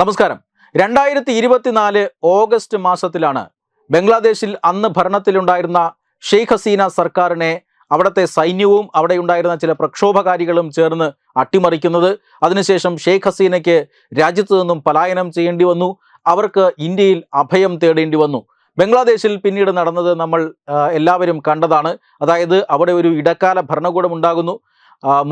നമസ്കാരം. രണ്ടായിരത്തി ഇരുപത്തിനാല് ഓഗസ്റ്റ് മാസത്തിലാണ് ബംഗ്ലാദേശിൽ അന്ന് ഭരണത്തിലുണ്ടായിരുന്ന ഷെയ്ഖ് ഹസീന സർക്കാരിനെ അവിടുത്തെ സൈന്യവും അവിടെ ഉണ്ടായിരുന്ന ചില പ്രക്ഷോഭകാരികളും ചേർന്ന് അട്ടിമറിക്കുന്നത്. അതിനുശേഷം ഷെയ്ഖ് ഹസീനയ്ക്ക് രാജ്യത്തു നിന്നും പലായനം ചെയ്യേണ്ടി വന്നു. അവർക്ക് ഇന്ത്യയിൽ അഭയം തേടേണ്ടി വന്നു. ബംഗ്ലാദേശിൽ പിന്നീട് നടന്നത് നമ്മൾ എല്ലാവരും കണ്ടതാണ്. അതായത് അവിടെ ഒരു ഇടക്കാല ഭരണകൂടം ഉണ്ടാകുന്നു.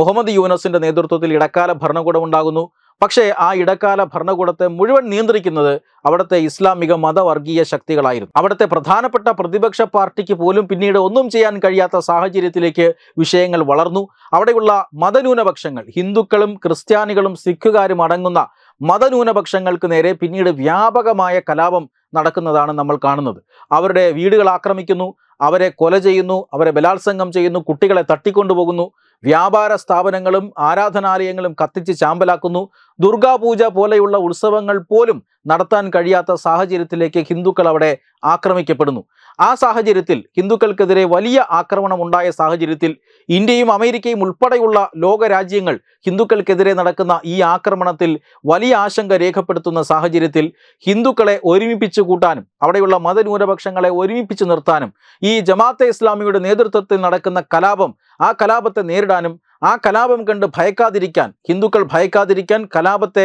മുഹമ്മദ് യൂനസിന്റെ നേതൃത്വത്തിൽ ഇടക്കാല ഭരണകൂടം ഉണ്ടാകുന്നു. പക്ഷേ ആ ഇടക്കാല ഭരണകൂടത്തെ മുഴുവൻ നിയന്ത്രിക്കുന്നത് അവിടുത്തെ ഇസ്ലാമിക മതവർഗീയ ശക്തികളായിരുന്നു. അവിടുത്തെ പ്രധാനപ്പെട്ട പ്രതിപക്ഷ പാർട്ടിക്ക് പോലും പിന്നീട് ഒന്നും ചെയ്യാൻ കഴിയാത്ത സാഹചര്യത്തിലേക്ക് വിഷയങ്ങൾ വളർന്നു. അവിടെയുള്ള മതന്യൂനപക്ഷങ്ങൾ ഹിന്ദുക്കളും ക്രിസ്ത്യാനികളും സിഖുകാരും അടങ്ങുന്ന മതന്യൂനപക്ഷങ്ങൾക്ക് നേരെ പിന്നീട് വ്യാപകമായ കലാപം നടക്കുന്നതാണ് നമ്മൾ കാണുന്നത്. അവരുടെ വീടുകൾ ആക്രമിക്കുന്നു അവരെ കൊല ചെയ്യുന്നു അവരെ ബലാത്സംഗം ചെയ്യുന്നു കുട്ടികളെ തട്ടിക്കൊണ്ടുപോകുന്നു. വ്യാപാര സ്ഥാപനങ്ങളും ആരാധനാലയങ്ങളും കത്തിച്ച് ചാമ്പലാക്കുന്നു. ദുർഗാപൂജ പോലെയുള്ള ഉത്സവങ്ങൾ പോലും നടത്താൻ കഴിയാത്ത സാഹചര്യത്തിലേക്ക് ഹിന്ദുക്കൾ അവിടെ ആക്രമിക്കപ്പെടുന്നു. ആ സാഹചര്യത്തിൽ ഹിന്ദുക്കൾക്കെതിരെ വലിയ ആക്രമണം ഉണ്ടായ സാഹചര്യത്തിൽ ഇന്ത്യയും അമേരിക്കയും ഉൾപ്പെടെയുള്ള ലോകരാജ്യങ്ങൾ ഹിന്ദുക്കൾക്കെതിരെ നടക്കുന്ന ഈ ആക്രമണത്തിൽ വലിയ ആശങ്ക രേഖപ്പെടുത്തുന്ന സാഹചര്യത്തിൽ ഹിന്ദുക്കളെ ഒരുമിപ്പിച്ച് കൂട്ടാനും അവിടെയുള്ള മതന്യൂനപക്ഷങ്ങളെ ഒരുമിപ്പിച്ച് നിർത്താനും ഈ ജമാഅത്തെ ഇസ്ലാമിയുടെ നേതൃത്വത്തിൽ നടക്കുന്ന കലാപം ആ കലാപത്തെ നേരിടാനും ആ കലാപം കണ്ട് ഭയക്കാതിരിക്കാൻ ഹിന്ദുക്കൾ ഭയക്കാതിരിക്കാൻ കലാപത്തെ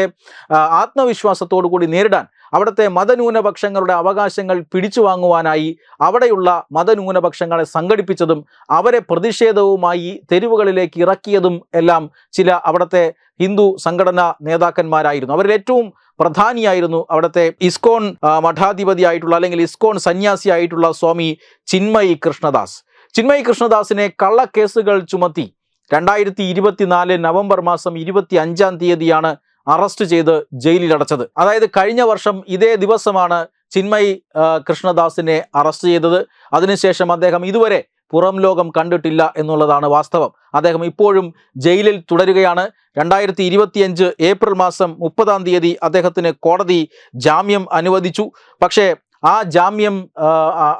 ആത്മവിശ്വാസത്തോടു കൂടി നേരിടാൻ അവിടുത്തെ മതന്യൂനപക്ഷങ്ങളുടെ അവകാശങ്ങൾ പിടിച്ചു വാങ്ങുവാനായി അവിടെയുള്ള മതന്യൂനപക്ഷങ്ങളെ സംഘടിപ്പിച്ചതും അവരെ പ്രതിഷേധവുമായി തെരുവുകളിലേക്ക് ഇറക്കിയതും എല്ലാം ചില അവിടുത്തെ ഹിന്ദു സംഘടനാ നേതാക്കന്മാരായിരുന്നു. അവരിൽ ഏറ്റവും പ്രധാനിയായിരുന്നു അവിടുത്തെ ഇസ്കോൺ മഠാധിപതി മഠാധിപതിയായിട്ടുള്ള അല്ലെങ്കിൽ ഇസ്കോൺ സന്യാസിയായിട്ടുള്ള സ്വാമി ചിന്മയി കൃഷ്ണദാസ് ചിന്മയി കൃഷ്ണദാസിനെ കള്ളക്കേസുകൾ ചുമത്തി രണ്ടായിരത്തി ഇരുപത്തിനാല് നവംബർ മാസം ഇരുപത്തി അഞ്ചാം തീയതിയാണ് അറസ്റ്റ് ചെയ്ത് ജയിലിൽ അടച്ചത് അതായത് കഴിഞ്ഞ വർഷം ഇതേ ദിവസമാണ് ചിന്മയി കൃഷ്ണദാസിനെ അറസ്റ്റ് ചെയ്തത്. അതിനുശേഷം അദ്ദേഹം ഇതുവരെ പുറം ലോകം കണ്ടിട്ടില്ല എന്നുള്ളതാണ് വാസ്തവം. അദ്ദേഹം ഇപ്പോഴും ജയിലിൽ തുടരുകയാണ്. രണ്ടായിരത്തി ഇരുപത്തിയഞ്ച് ഏപ്രിൽ മാസം മുപ്പതാം തീയതി അദ്ദേഹത്തിന് കോടതി ജാമ്യം അനുവദിച്ചു. പക്ഷേ ആ ജാമ്യം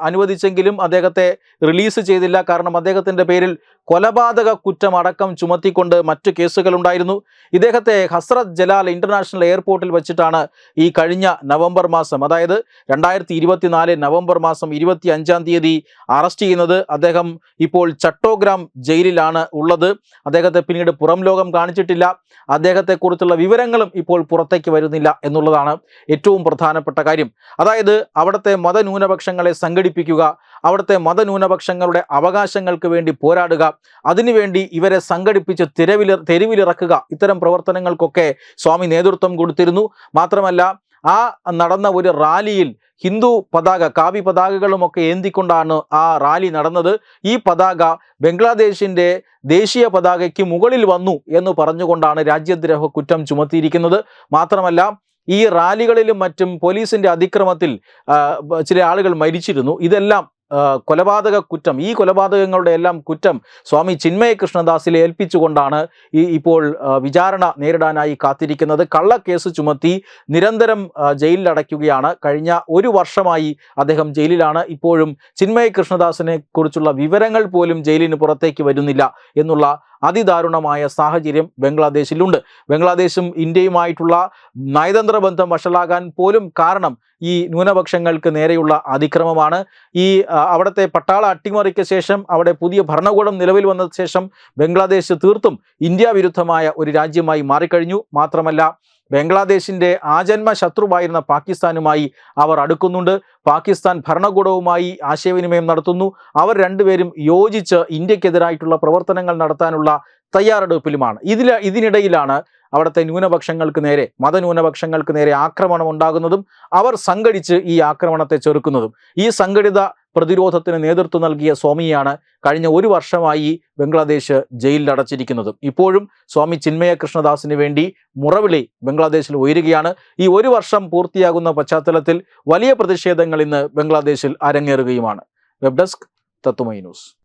അനുവദിച്ചെങ്കിലും അദ്ദേഹത്തെ റിലീസ് ചെയ്തില്ല. കാരണം അദ്ദേഹത്തിന്റെ പേരിൽ കൊലപാതക കുറ്റം അടക്കം ചുമത്തിക്കൊണ്ട് മറ്റു കേസുകളുണ്ടായിരുന്നു ഇദ്ദേഹത്തെ ഹസ്രത് ജലാൽ ഇന്റർനാഷണൽ എയർപോർട്ടിൽ വെച്ചിട്ടാണ് ഈ കഴിഞ്ഞ നവംബർ മാസം അതായത് രണ്ടായിരത്തി ഇരുപത്തിനാല് നവംബർ മാസം ഇരുപത്തി അഞ്ചാം തീയതി അറസ്റ്റ് ചെയ്യുന്നത് അദ്ദേഹം ഇപ്പോൾ ചട്ടോഗ്രാം ജയിലിലാണ് ഉള്ളത്. അദ്ദേഹത്തെ പിന്നീട് പുറം ലോകം കാണിച്ചിട്ടില്ല. അദ്ദേഹത്തെക്കുറിച്ചുള്ള വിവരങ്ങളും ഇപ്പോൾ പുറത്തേക്ക് വരുന്നില്ല എന്നുള്ളതാണ് ഏറ്റവും പ്രധാനപ്പെട്ട കാര്യം. അതായത് അവിടുത്തെ മതന്യൂനപക്ഷങ്ങളെ സംഘടിപ്പിക്കുക അവിടുത്തെ മതന്യൂനപക്ഷങ്ങളുടെ അവകാശങ്ങൾക്ക് വേണ്ടി പോരാടുക അതിനുവേണ്ടി ഇവരെ സംഘടിപ്പിച്ച് തെരുവിൽ തെരുവിലിറക്കുക. ഇത്തരം പ്രവർത്തനങ്ങൾക്കൊക്കെ സ്വാമി നേതൃത്വം കൊടുത്തിരുന്നു. മാത്രമല്ല ആ നടന്ന ഒരു റാലിയിൽ ഹിന്ദു പതാക കാവി പതാകകളുമൊക്കെ ഏന്തിക്കൊണ്ടാണ് ആ റാലി നടന്നത്. ഈ പതാക ബംഗ്ലാദേശിന്റെ ദേശീയ പതാകയ്ക്ക് മുകളിൽ വന്നു എന്ന് പറഞ്ഞുകൊണ്ടാണ് രാജ്യദ്രോഹ കുറ്റം ചുമത്തിയിരിക്കുന്നത്. മാത്രമല്ല ഈ റാലികളിലും മറ്റും പോലീസിന്റെ അതിക്രമത്തിൽ ചില ആളുകൾ മരിച്ചിരുന്നു. ഇതെല്ലാം കൊലപാതക കുറ്റം. ഈ കൊലപാതകങ്ങളുടെ എല്ലാം കുറ്റം സ്വാമി ചിന്മയ കൃഷ്ണദാസിലെ ഏൽപ്പിച്ചുകൊണ്ടാണ് ഈ ഇപ്പോൾ വിചാരണ നേരിടാനായി കാത്തിരിക്കുന്നത്. കള്ളക്കേസ് ചുമത്തി നിരന്തരം ജയിലിലടയ്ക്കുകയാണ്. കഴിഞ്ഞ ഒരു വർഷമായി അദ്ദേഹം ജയിലിലാണ്. ഇപ്പോഴും ചിന്മയ കൃഷ്ണദാസിനെ കുറിച്ചുള്ള വിവരങ്ങൾ പോലും ജയിലിന് പുറത്തേക്ക് വരുന്നില്ല എന്നുള്ള അതിദാരുണമായ സാഹചര്യം ബംഗ്ലാദേശിലുണ്ട്. ബംഗ്ലാദേശും ഇന്ത്യയുമായിട്ടുള്ള നയതന്ത്ര ബന്ധം വഷളാകാൻ പോലും കാരണം ഈ ന്യൂനപക്ഷങ്ങൾക്ക് നേരെയുള്ള അതിക്രമമാണ്. ഈ അവിടുത്തെ പട്ടാള അട്ടിമറിക്ക് ശേഷം അവിടെ പുതിയ ഭരണകൂടം നിലവിൽ വന്ന ശേഷം ബംഗ്ലാദേശ് തീർത്തും ഇന്ത്യ വിരുദ്ധമായ ഒരു രാജ്യമായി മാറിക്കഴിഞ്ഞു. മാത്രമല്ല ബംഗ്ലാദേശിന്റെ ആജന്മ ശത്രുവായിരുന്ന പാകിസ്ഥാനുമായി അവർ അടുക്കുന്നുണ്ട്. പാകിസ്ഥാൻ ഭരണകൂടവുമായി ആശയവിനിമയം നടത്തുന്നു. അവർ രണ്ടുപേരും യോജിച്ച് ഇന്ത്യക്കെതിരായിട്ടുള്ള പ്രവർത്തനങ്ങൾ നടത്താനുള്ള തയ്യാറെടുപ്പിലുമാണ്. ഇതിൽ ഇതിനിടയിലാണ് അവിടുത്തെ ന്യൂനപക്ഷങ്ങൾക്ക് നേരെ മതന്യൂനപക്ഷങ്ങൾക്ക് നേരെ ആക്രമണം ഉണ്ടാകുന്നതും അവർ സംഘടിച്ച് ഈ ആക്രമണത്തെ ചെറുക്കുന്നതും. ഈ സംഘടിത പ്രതിരോധത്തിന് നേതൃത്വം നൽകിയ സ്വാമിയാണ് കഴിഞ്ഞ ഒരു വർഷമായി ബംഗ്ലാദേശ് ജയിലിൽ അടച്ചിരിക്കുന്നത്. ഇപ്പോഴും സ്വാമി ചിന്മയ കൃഷ്ണദാസിന് വേണ്ടി മുറവിളി ബംഗ്ലാദേശിൽ ഉയരുകയാണ്. ഈ ഒരു വർഷം പൂർത്തിയാകുന്ന പശ്ചാത്തലത്തിൽ വലിയ പ്രതിഷേധങ്ങൾ ഇന്ന് ബംഗ്ലാദേശിൽ അരങ്ങേറുകയുമാണ്. വെബ് ഡെസ്ക് തത്തുമൈ ന്യൂസ്.